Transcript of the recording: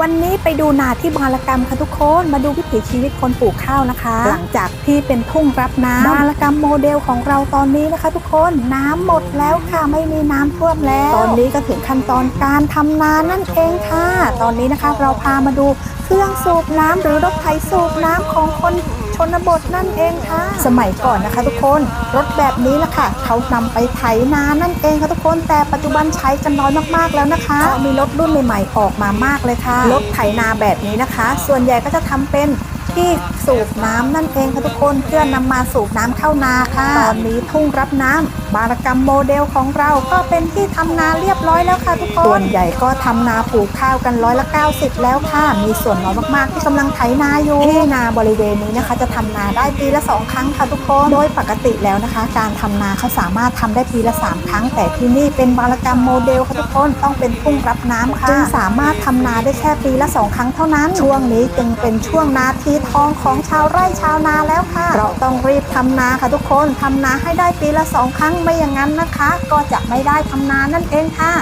วันนี้ไปดูนาที่บางละกรรมค่ะทุกคน มาดูวิถีชีวิตคนปลูกข้าวนะคะ หลังจากที่เป็นทุ่งรับน้ำบางละกรรมโมเดลของเราตอนนี้นะคะ ทุกคนน้ำหมดแล้วค่ะไม่มีน้ำท่วมแล้ว ตอนนี้ก็ถึงขั้นตอนการทำนานั่นเองค่ะ ตอนนี้นะคะเราพามาดูเครื่องสูบน้ำหรือรถไถสูบน้ำของคนชนบทนั่นเองค่ะ สมัยก่อนนะคะ ทุกคนรถแบบนี้แหละค่ะเขานำไปไถนานั่นเองค่ะทุกคนแต่ปัจจุบันใช้กันน้อยมากๆแล้วนะคะ มีรถรุ่นใหม่ๆออกมามากเลยค่ะรถไถนาแบบนี้นะคะ ส่วนใหญ่ก็จะทำเป็น ที่สูบน้ำนั่นเองค่ะทุกคนเพื่อนำมาสูบน้ำเข้านาค่ะตอนนี้ทุ่งรับน้ำบารกรรมโมเดลของเราก็เป็นที่ทำนาเรียบร้อยแล้วค่ะทุกคนส่วนใหญ่ก็ทำนาปลูกข้าวกันร้อยละ90 แล้วค่ะ มีส่วนน้อยมากๆที่กำลังไถนาอยู่ที่นาบริเวณนี้นะคะ จะทำนาได้ปีละสองครั้งค่ะทุกคนโดยปกติแล้วนะคะ การทำนาเขาสามารถทำได้ปีละสามครั้ง แต่ที่นี่เป็นบารกรรมโมเดลค่ะทุกคนต้องเป็นทุ่งรับน้ำค่ะจึงสามารถทำนาได้แค่ปีละสองครั้งเท่านั้น ช่วงนี้จึงเป็นช่วงนาทีทองของชาวไร่ชาวนาแล้วค่ะ เราต้องรีบทำนาค่ะทุกคนทำนาให้ได้ปีละสองครั้งไม่อย่างนั้นนะคะ ก็จะไม่ได้ทำนานั่นเองค่ะ